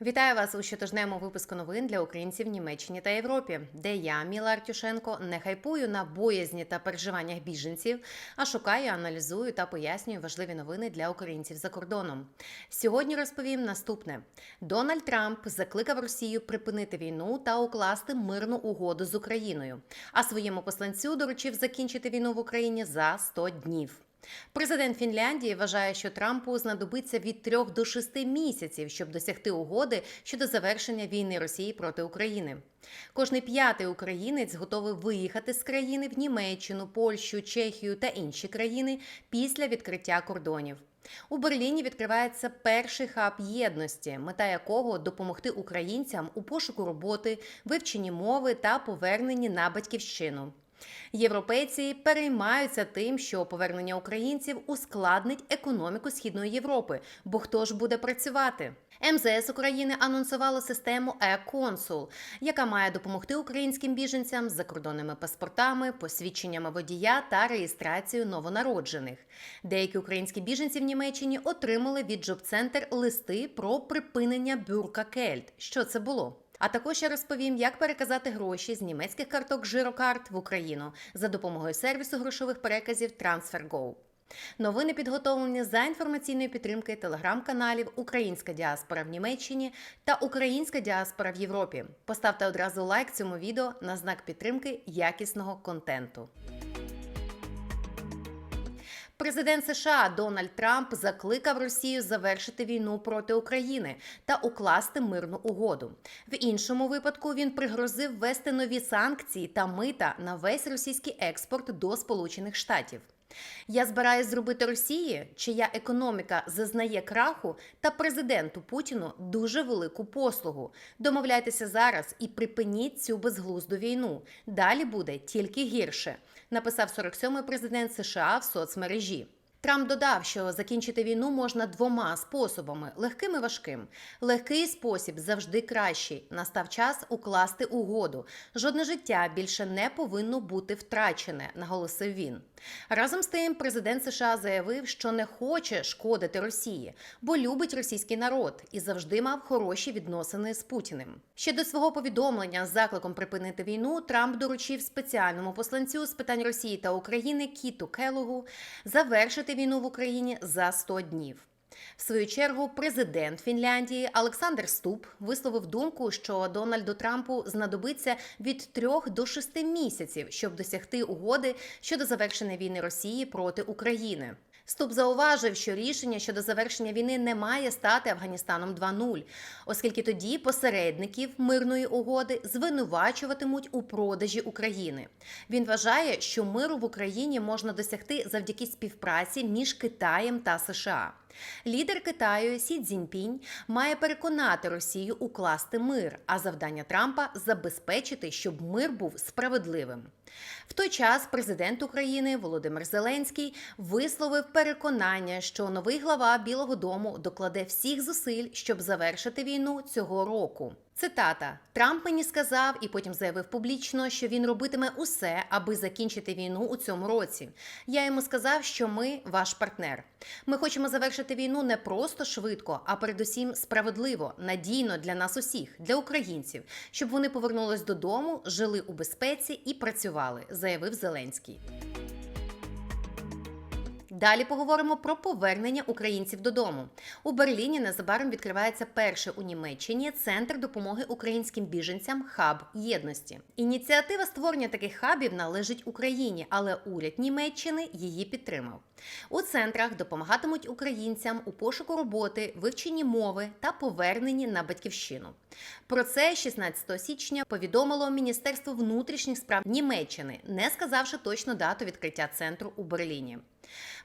Вітаю вас у щотижневому випуску новин для українців в Німеччині та Європі, де я, Міла Артюшенко, не хайпую на боязні та переживаннях біженців, а шукаю, аналізую та пояснюю важливі новини для українців за кордоном. Сьогодні розповім наступне: Дональд Трамп закликав Росію припинити війну та укласти мирну угоду з Україною, а своєму посланцю доручив закінчити війну в Україні за 100 днів. Президент Фінляндії вважає, що Трампу знадобиться від трьох до шести місяців, щоб досягти угоди щодо завершення війни Росії проти України. Кожний п'ятий українець готовий виїхати з країни в Німеччину, Польщу, Чехію та інші країни після відкриття кордонів. У Берліні відкривається перший хаб єдності, мета якого допомогти українцям у пошуку роботи, вивченні мови та поверненні на батьківщину. Європейці переймаються тим, що повернення українців ускладнить економіку Східної Європи, бо хто ж буде працювати? МЗС України анонсувало систему e-консул, яка має допомогти українським біженцям з закордонними паспортами, посвідченнями водія та реєстрацією новонароджених. Деякі українські біженці в Німеччині отримали від Джоб-центр листи про припинення бюркакельт. Що це було? А також я розповім, як переказати гроші з німецьких карток жирокарт в Україну за допомогою сервісу грошових переказів TransferGo. Новини підготовлені за інформаційної підтримки телеграм-каналів Українська діаспора в Німеччині та Українська діаспора в Європі. Поставте одразу лайк цьому відео на знак підтримки якісного контенту. Президент США Дональд Трамп закликав Росію завершити війну проти України та укласти мирну угоду. В іншому випадку він пригрозив ввести нові санкції та мита на весь російський експорт до Сполучених Штатів. Я збираюсь зробити Росії, чия економіка зазнає краху, та президенту Путіну дуже велику послугу. Домовляйтеся зараз і припиніть цю безглузду війну. Далі буде тільки гірше, написав 47-й президент США в соцмережі. Трамп додав, що закінчити війну можна двома способами: легким і важким. Легкий спосіб завжди кращий. Настав час укласти угоду. Жодне життя більше не повинно бути втрачене, наголосив він. Разом з тим, президент США заявив, що не хоче шкодити Росії, бо любить російський народ і завжди мав хороші відносини з Путіним. Ще до свого повідомлення з закликом припинити війну Трамп доручив спеціальному посланцю з питань Росії та України Кіту Келогу завершити війну в Україні за 100 днів. В свою чергу, президент Фінляндії Олександр Ступ висловив думку, що Дональду Трампу знадобиться від трьох до шести місяців, щоб досягти угоди щодо завершення війни Росії проти України. Ступ зауважив, що рішення щодо завершення війни не має стати Афганістаном 2.0, оскільки тоді посередників мирної угоди звинувачуватимуть у продажі України. Він вважає, що миру в Україні можна досягти завдяки співпраці між Китаєм та США. Лідер Китаю Сі Цзіньпінь має переконати Росію укласти мир, а завдання Трампа забезпечити, щоб мир був справедливим. В той час президент України Володимир Зеленський висловив переконання, що новий глава Білого Дому докладе всіх зусиль, щоб завершити війну цього року. Цитата: Трамп мені сказав і потім заявив публічно, що він робитиме усе, аби закінчити війну у цьому році. Я йому сказав, що ми ваш партнер. Ми хочемо завершити війну не просто швидко, а передусім справедливо, надійно для нас усіх, для українців, щоб вони повернулись додому, жили у безпеці і працювали, заявив Зеленський. Далі поговоримо про повернення українців додому. У Берліні незабаром відкривається перший у Німеччині центр допомоги українським біженцям Хаб єдності. Ініціатива створення таких хабів належить Україні, але уряд Німеччини її підтримав. У центрах допомагатимуть українцям у пошуку роботи, вивченні мови та поверненні на батьківщину. Про це 16 січня повідомило Міністерство внутрішніх справ Німеччини, не сказавши точну дату відкриття центру у Берліні.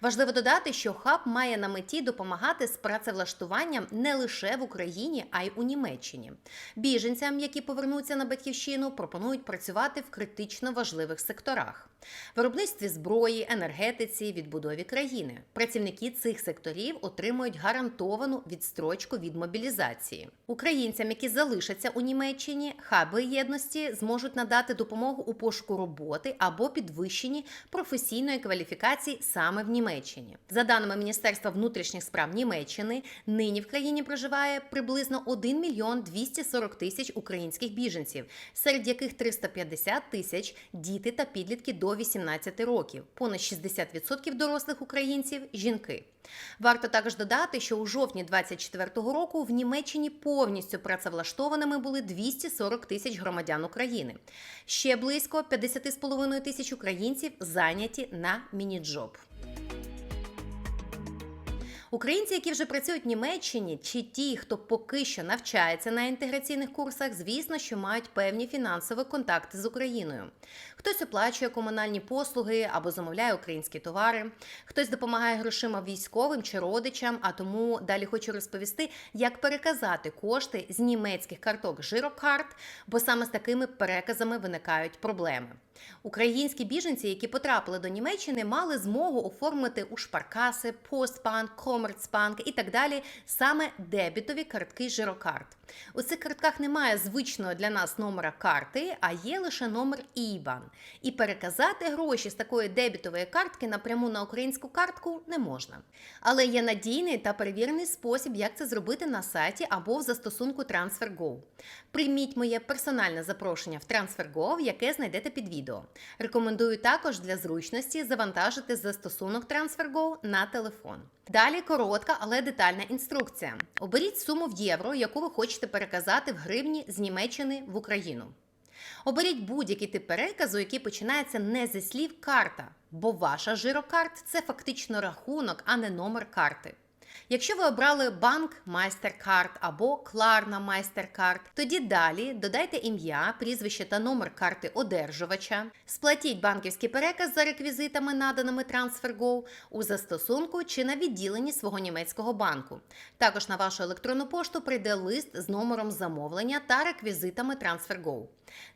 Важливо додати, що хаб має на меті допомагати з працевлаштуванням не лише в Україні, а й у Німеччині. Біженцям, які повернуться на батьківщину, пропонують працювати в критично важливих секторах: виробництві зброї, енергетиці, відбудові країни. Працівники цих секторів отримують гарантовану відстрочку від мобілізації. Українцям, які залишаться у Німеччині, хаби єдності зможуть надати допомогу у пошуку роботи або підвищенні професійної кваліфікації саме саме в Німеччині. За даними Міністерства внутрішніх справ Німеччини, нині в країні проживає приблизно 1 мільйон 240 тисяч українських біженців, серед яких 350 тисяч діти та підлітки до 18 років. Понад 60% дорослих українців жінки. Варто також додати, що у жовтні 2024 року в Німеччині повністю працевлаштованими були 240 тисяч громадян України. Ще близько 50,5 тисяч українців зайняті на мініджоб. Українці, які вже працюють в Німеччині, чи ті, хто поки що навчається на інтеграційних курсах, звісно, що мають певні фінансові контакти з Україною. Хтось оплачує комунальні послуги або замовляє українські товари, хтось допомагає грошима військовим чи родичам. А тому далі хочу розповісти, як переказати кошти з німецьких карток жирокарт, бо саме з такими переказами виникають проблеми. Українські біженці, які потрапили до Німеччини, мали змогу оформити у шпаркаси, Постбанк, Комерцбанк і так далі саме дебітові картки жирокарт. У цих картках немає звичного для нас номера карти, а є лише номер IBAN. І переказати гроші з такої дебітової картки напряму на українську картку не можна. Але є надійний та перевірений спосіб, як це зробити на сайті або в застосунку TransferGo. Прийміть моє персональне запрошення в TransferGo, яке знайдете під відео. Рекомендую також для зручності завантажити застосунок TransferGo на телефон. Далі коротка, але детальна інструкція. Оберіть суму в євро, яку ви хочете переказати в гривні з Німеччини в Україну. Оберіть будь-який тип переказу, який починається не зі слів карта, бо ваша жирокарт це фактично рахунок, а не номер карти. Якщо ви обрали банк MasterCard або Klarna MasterCard, тоді далі додайте ім'я, прізвище та номер карти одержувача, сплатіть банківський переказ за реквізитами, наданими TransferGo у застосунку чи на відділенні свого німецького банку. Також на вашу електронну пошту прийде лист з номером замовлення та реквізитами TransferGo.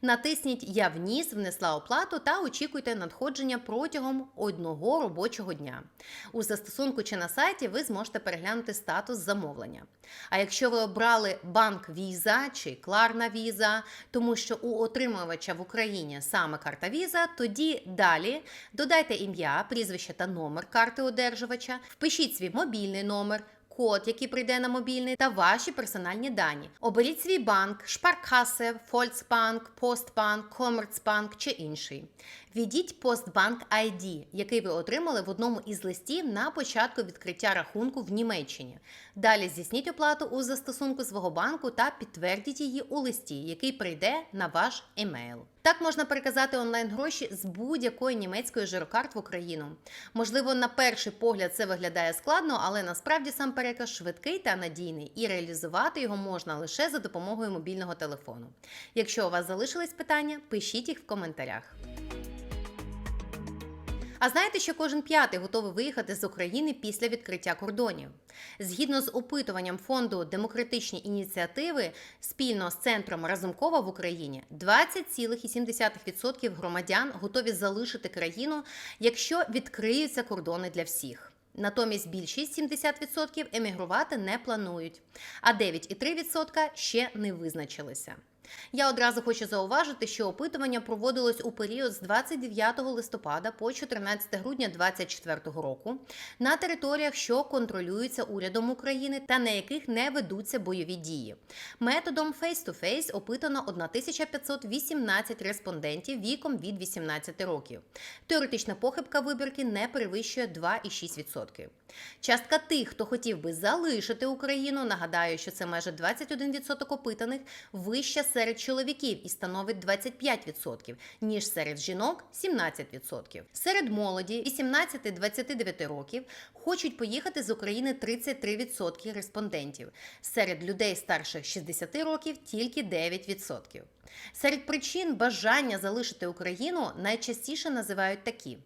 Натисніть Я вніс, внесла оплату та очікуйте надходження протягом одного робочого дня. У застосунку чи на сайті ви зможете переглянути статус замовлення. А якщо ви обрали банк Visa чи Klarna Visa, тому що у отримувача в Україні саме карта Visa, тоді далі додайте ім'я, прізвище та номер карти одержувача, впишіть свій мобільний номер код, який прийде на мобільний, та ваші персональні дані. Оберіть свій банк, Шпаркасе, Фольксбанк, Постбанк, Комерцбанк чи інший. Введіть Постбанк ID, який ви отримали в одному із листів на початку відкриття рахунку в Німеччині. Далі здійсніть оплату у застосунку свого банку та підтвердіть її у листі, який прийде на ваш емейл. Так можна переказати онлайн гроші з будь-якої німецької жирокарт в Україну. Можливо, на перший погляд це виглядає складно, але насправді сам переказ швидкий та надійний, і реалізувати його можна лише за допомогою мобільного телефону. Якщо у вас залишились питання, пишіть їх в коментарях. А знаєте, що кожен п'ятий готовий виїхати з України після відкриття кордонів? Згідно з опитуванням фонду демократичні ініціативи спільно з центром Разумкова в Україні 20,7% громадян готові залишити країну, якщо відкриються кордони для всіх. Натомість більшість 70% емігрувати не планують, а 9,3% ще не визначилися. Я одразу хочу зауважити, що опитування проводилось у період з 29 листопада по 14 грудня 2024 року на територіях, що контролюються урядом України та на яких не ведуться бойові дії. Методом face-to-face опитано 1518 респондентів віком від 18 років. Теоретична похибка вибірки не перевищує 2,6%. Частка тих, хто хотів би залишити Україну, нагадаю, що це майже 21% опитаних, вища серед чоловіків і становить 25%, ніж серед жінок 17%. Серед молоді 18-29 років хочуть поїхати з України 33% респондентів. Серед людей старших 60 років тільки 9%. Серед причин бажання залишити Україну найчастіше називають такі: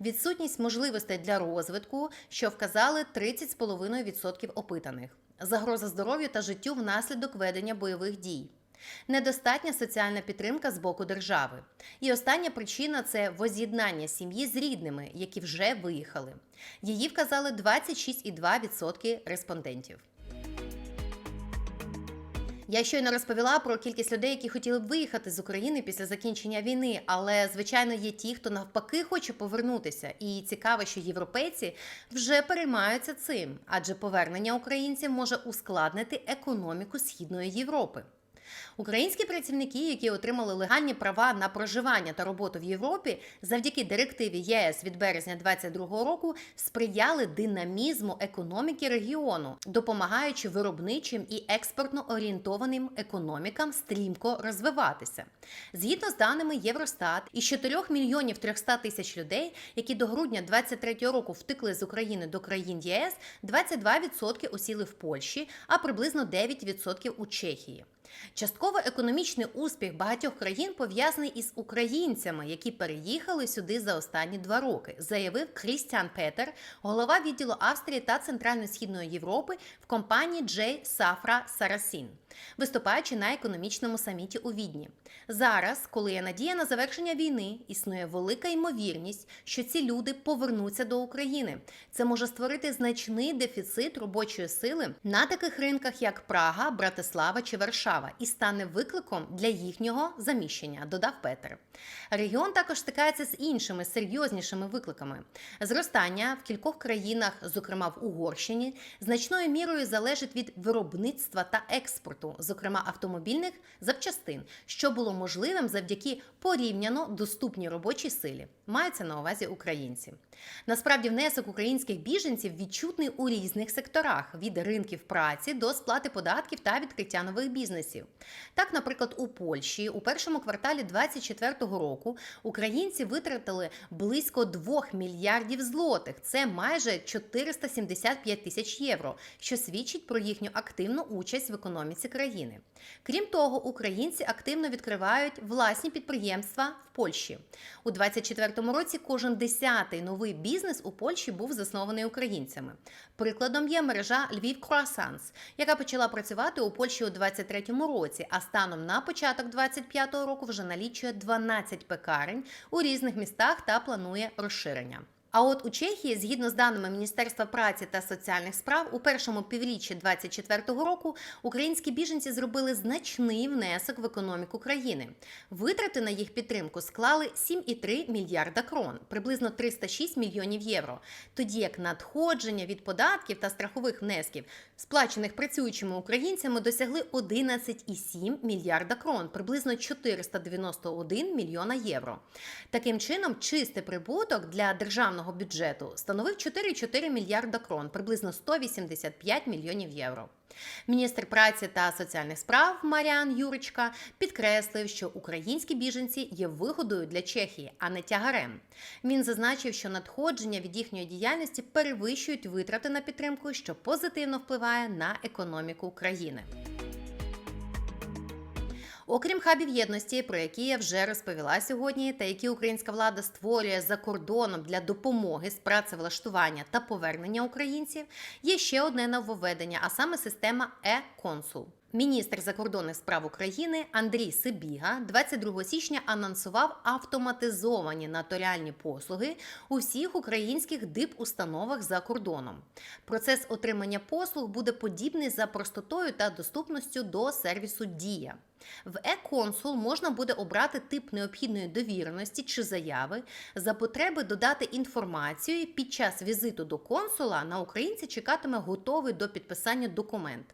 відсутність можливостей для розвитку, що вказали 30,5% опитаних, загроза здоров'ю та життю внаслідок ведення бойових дій. Недостатня соціальна підтримка з боку держави. І остання причина це воз'єднання сім'ї з рідними, які вже виїхали. Її вказали 26,2% респондентів. Я щойно розповіла про кількість людей, які хотіли б виїхати з України після закінчення війни, але звичайно є ті, хто навпаки хоче повернутися. І цікаво, що європейці вже переймаються цим, адже повернення українців може ускладнити економіку східної Європи. Українські працівники, які отримали легальні права на проживання та роботу в Європі, завдяки директиві ЄС від березня 2022 року сприяли динамізму економіки регіону, допомагаючи виробничим і експортно орієнтованим економікам стрімко розвиватися. Згідно з даними Євростат, із 4 мільйонів 300 тисяч людей, які до грудня 2023 року втекли з України до країн ЄС, 22% осіли в Польщі, а приблизно 9% у Чехії. Частково економічний успіх багатьох країн пов'язаний із українцями, які переїхали сюди за останні два роки, заявив Крістіан Петер, голова відділу Австрії та Центрально-Східної Європи в компанії Джей Сафра Сарасін, виступаючи на економічному саміті у Відні. Зараз, коли є надія на завершення війни, існує велика ймовірність, що ці люди повернуться до України. Це може створити значний дефіцит робочої сили на таких ринках, як Прага, Братислава чи Варшава, і стане викликом для їхнього заміщення, додав Петер. Регіон також стикається з іншими серйознішими викликами. Зростання в кількох країнах, зокрема в Угорщині, значною мірою залежить від виробництва та експорту, зокрема автомобільних запчастин, що було можливим завдяки порівняно доступній робочій силі. Мається на увазі українці. Насправді, внесок українських біженців відчутний у різних секторах від ринків праці до сплати податків та відкриття нових бізнесів. Так, наприклад, у Польщі у першому кварталі 2024 року українці витратили близько 2 мільярдів злотих. Це майже 475 тисяч євро, що свідчить про їхню активну участь в економіці. Крім того, українці активно відкривають власні підприємства в Польщі. У 2024 році кожен десятий новий бізнес у Польщі був заснований українцями. Прикладом є мережа Львів Croissants, яка почала працювати у Польщі у 2023 році, а станом на початок 2025 року вже налічує 12 пекарень у різних містах та планує розширення. А от у Чехії, згідно з даними Міністерства праці та соціальних справ, у першому півріччі 2024 року українські біженці зробили значний внесок в економіку країни. Витрати на їх підтримку склали 7,3 мільярда крон, приблизно 306 мільйонів євро. Тоді як надходження від податків та страхових внесків, сплачених працюючими українцями, досягли 11,7 мільярда крон, приблизно 491 мільйона євро. Таким чином, чистий прибуток для державного бюджету становив 4,4 мільярда крон, приблизно 185 мільйонів євро. Міністр праці та соціальних справ Маріан Юричка підкреслив, що українські біженці є вигодою для Чехії, а не тягарем. Він зазначив, що надходження від їхньої діяльності перевищують витрати на підтримку, що позитивно впливає на економіку країни. Окрім хабів єдності, про які я вже розповіла сьогодні, та які українська влада створює за кордоном для допомоги з працевлаштування та повернення українців, є ще одне нововведення, а саме система е-консул. Міністр закордонних справ України Андрій Сибіга 22 січня анонсував автоматизовані нотаріальні послуги у всіх українських дипустановах за кордоном. Процес отримання послуг буде подібний за простотою та доступністю до сервісу Дія. В е-консул можна буде обрати тип необхідної довіреності чи заяви, за потреби додати інформацію. Під час візиту до консула на українця чекатиме готовий до підписання документ.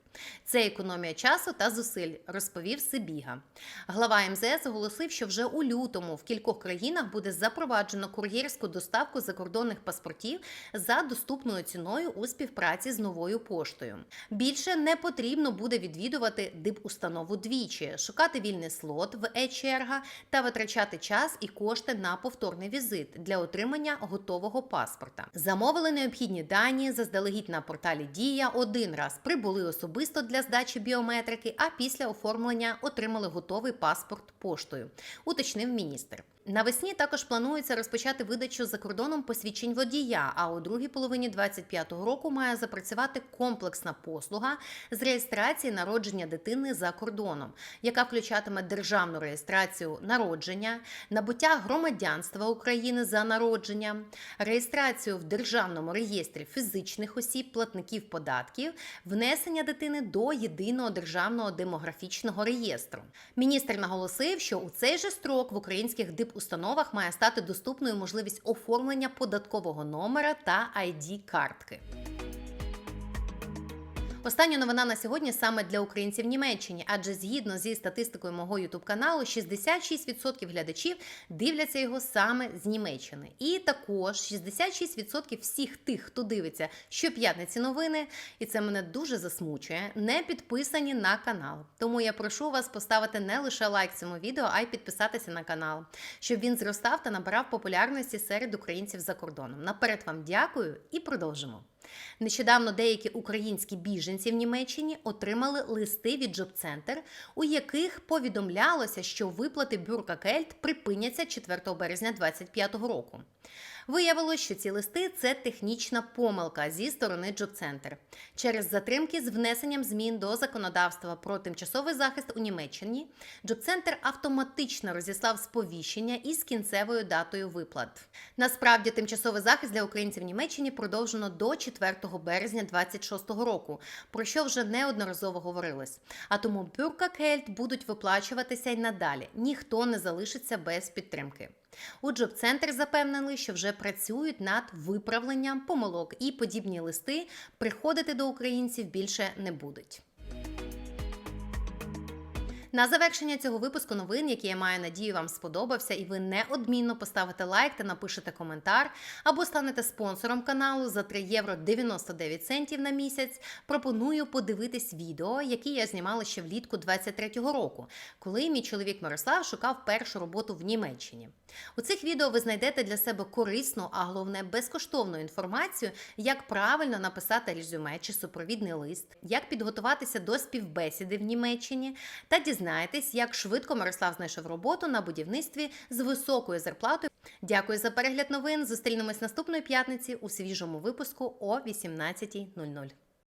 Це економія часу та зусиль, розповів Сибіга. Глава МЗС оголосив, що вже у лютому в кількох країнах буде запроваджено кур'єрську доставку закордонних паспортів за доступною ціною у співпраці з новою поштою. Більше не потрібно буде відвідувати дипустанову двічі, шукати вільний слот в е-черга та витрачати час і кошти на повторний візит для отримання готового паспорта. Замовили необхідні дані заздалегідь на порталі Дія один раз прибули особисто для здачі біометрики, а після оформлення отримали готовий паспорт поштою, уточнив міністр. Навесні також планується розпочати видачу за кордоном посвідчень водія. А у другій половині 2025 року має запрацювати комплексна послуга з реєстрації народження дитини за кордоном, яка включатиме державну реєстрацію народження, набуття громадянства України за народженням, реєстрацію в державному реєстрі фізичних осіб, платників податків, внесення дитини до єдиного державного демографічного реєстру. Міністр наголосив, що у цей же строк в українських дипустановах має стати доступною можливість оформлення податкового номера та id картки Остання новина на сьогодні саме для українців Німеччині, адже згідно зі статистикою мого ютуб каналу, 66% глядачів дивляться його саме з Німеччини. І також 66% всіх тих, хто дивиться щоп'ятниці новини, і це мене дуже засмучує, не підписані на канал. Тому я прошу вас поставити не лише лайк цьому відео, а й підписатися на канал, щоб він зростав та набирав популярності серед українців за кордоном. Наперед вам дякую і продовжимо. Нещодавно деякі українські біженці в Німеччині отримали листи від Джобцентр, у яких повідомлялося, що виплати бюрка Кельт припиняться 4 березня 2025 року. Виявилось, що ці листи це технічна помилка зі сторони Джобцентр через затримки з внесенням змін до законодавства про тимчасовий захист у Німеччині. Джобцентр автоматично розіслав сповіщення із кінцевою датою виплат. Насправді, тимчасовий захист для українців Німеччині продовжено до 4 березня 2026 року, про що вже неодноразово говорилось. А тому бюркакельт будуть виплачуватися й надалі. Ніхто не залишиться без підтримки. У Джоб-центр запевнили, що вже працюють над виправленням помилок і подібні листи приходити до українців більше не будуть. На завершення цього випуску новин, який я маю надію, вам сподобався, і ви неодмінно поставите лайк та напишете коментар, або станете спонсором каналу за 3 євро 99 центів на місяць. Пропоную подивитись відео, які я знімала ще влітку 23-го року, коли мій чоловік Мирослав шукав першу роботу в Німеччині. У цих відео ви знайдете для себе корисну, а головне безкоштовну інформацію, як правильно написати резюме чи супровідний лист, як підготуватися до співбесіди в Німеччині та дізнаєтесь, як швидко Мирослав знайшов роботу на будівництві з високою зарплатою. Дякую за перегляд новин. Зустрінемось наступної п'ятниці у свіжому випуску о 18.00.